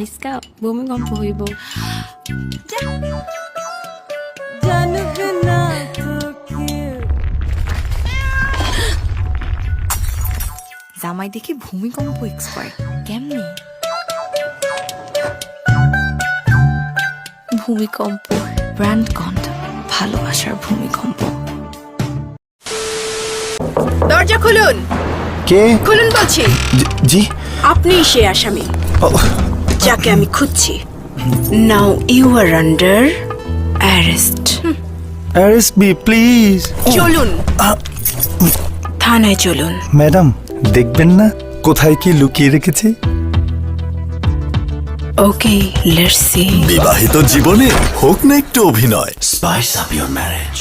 আজকা ভূমিকম্প হইব। জামাই দেখি ভূমিকম্প এক্সপার্ট কেমনি? ভূমিকম্প ব্র্যান্ড কন্ট ভালোবাসার ভূমিকম্প। দরজা খুলুন। কে? খুলুন বলছি। জি- আপনি সে আসামি। ও, যাকে আমি খুঁজছি। Now you are under arrest arrest me please চলুন। থানায় চলুন। ম্যাডাম দেখবেন না কোথায় কি লুকিয়ে রেখেছি? ওকে লেটস সি বিবাহিত জীবনে হোক না একটু অভিনয়। স্পাইস আপ ইউর ম্যারেজ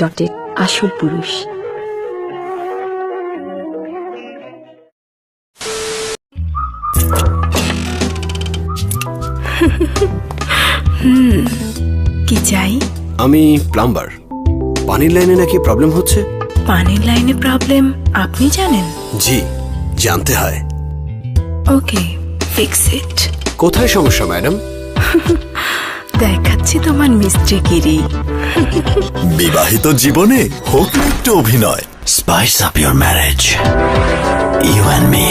ডটের আসল পুরুষ। হুম, কি চাই? আমি প্লাম্বার। পানির লাইনে নাকি প্রবলেম হচ্ছে? পানির লাইনে প্রবলেম আপনি জানেন? জি জানতে হয়। ওকে ফিক্স ইট কোথায় সমস্যা ম্যাডাম? দেখাচ্ছি তোমার মিস্ত্রিগিরি বিবাহিত জীবনে হোক একটু অভিনয়। Spice up your marriage you and me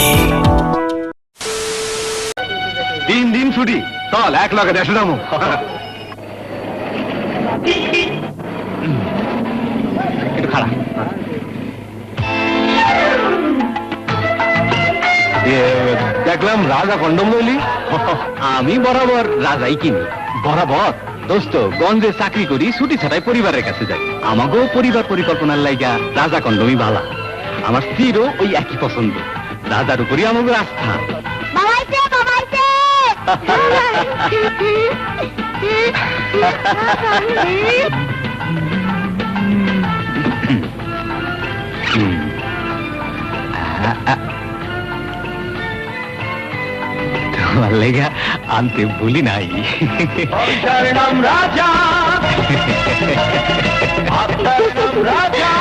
তিন দিন ছুটি। চল এক লগে দেশে যাব। একটু খারাপ দেখলাম রাজা কন্ডম লইলি আমি বরাবর রাজাই কিনি। বরাবর দোস্ত গঞ্জে চাকরি করি ছুটি ছাড়াই পরিবারের কাছে যাই আমাকেও পরিবার পরিকল্পনার লাইগা রাজা কন্ডমই বালা আমার স্ত্রীরও ওই একই পছন্দ রাজার উপরই আমাদের আস্থা বাবাইতে তোমার লেগা আনতে ভুলি নাই। নাম রাজা। নাম রাজা।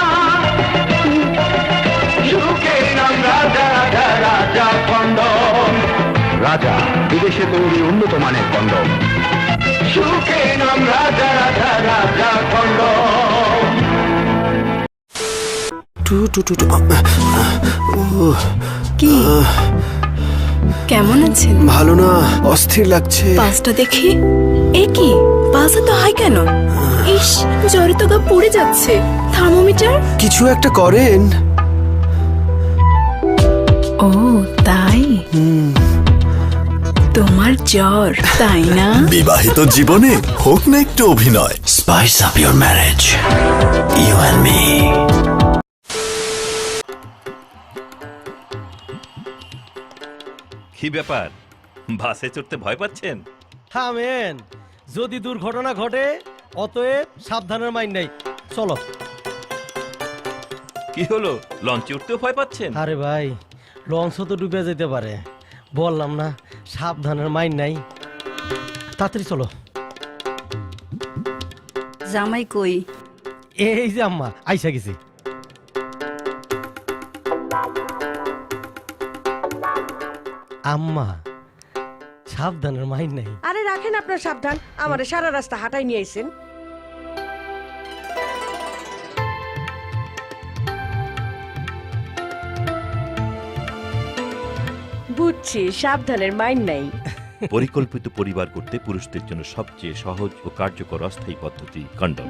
নাম রাজা রাজা রাজা কন্ডম রাজা বিদেশে তৈরি উন্নত মানের কন্ডম সুখের নাম Raja Raja Raja condom two two two two কি? কেমন আছেন? ভালো না অস্থির লাগছে। পাঁচটা দেখি। এ কি? পাঁচটা তো হাই কেন? ইস জ্বরে তো গা পড়ে যাচ্ছে। থার্মোমিটার কিছু একটা করেন। ও তাই? তোমার জ্বর তাই না? বিবাহিত জীবনে হোক না একটু অভিনয় spice up your marriage you and me কি ব্যাপার? বাসে চড়তে ভয় পাচ্ছেন? থামেন। যদি দুর্ঘটনা ঘটে অতএব সাবধানের মাইন নাই। চলো। কি হলো? লঞ্চে উঠতেও ভয় পাচ্ছেন? আরে ভাই লঞ্চ তো ডুবে যেতে পারে। বললাম না সাবধানের মাইন নাই। তাড়াতাড়ি চলো। জামাই কই? এই যে আম্মা আইসা গেছি। আম্মা সাবধানের মাইন নাই। আরে রাখেন আপনার সাবধান আমার সারা রাস্তা হাঁটাই নিয়ে আইছেন। বুঝছি সাবধানের মাইন নাই। পরিকল্পিত পরিবার করতে পুরুষদের জন্য সবচেয়ে সহজ ও কার্যকর অস্থায়ী পদ্ধতি কন্ডম।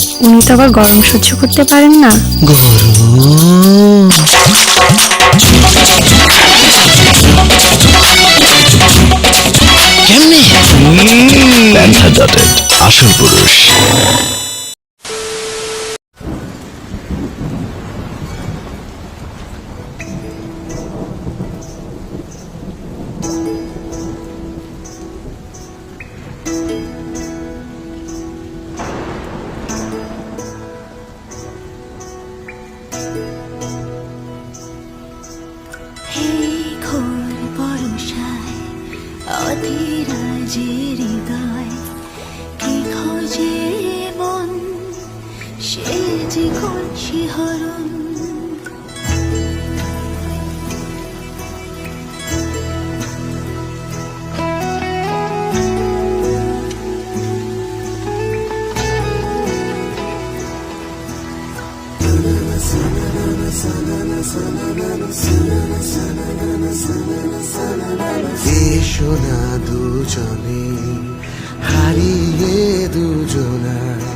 উনি তো আবার গরম সহ্য করতে পারেন না। গরম আসল পুরুষ। সে যে কোন শিহরণ এসো না দুজনে হারিয়ে দুজনায়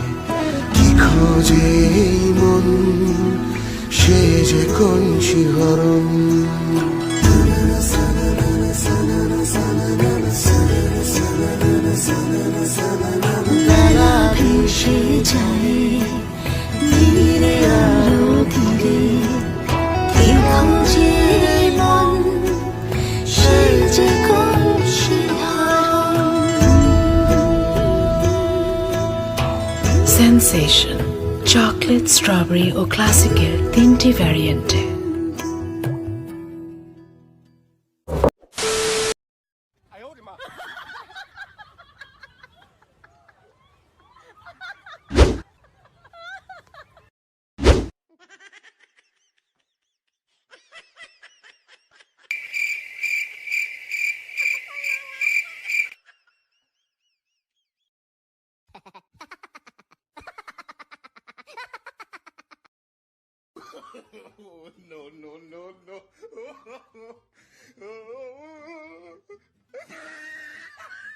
কি খোঁজে এই মন সে যে কোন শিহরণ। বেলা ভেসে যায় ধীরে আরও ধীরে কি খোঁজে মন সে যে কোন শিহরণ। সেন্সেশন চকলেট স্ট্রবেরি ও ক্লাসিকের তিনটি ভ্যারিয়েন্টে oh, no, no, no, no.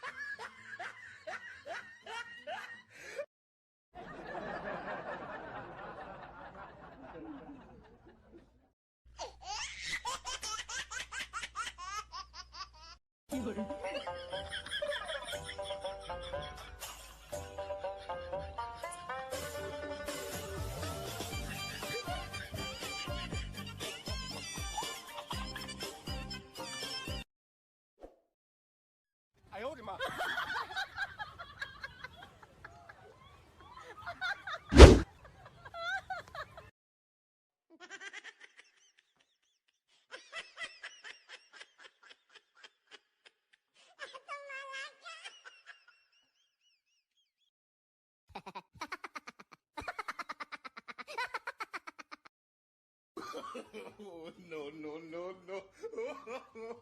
Oh, no, no, no, no.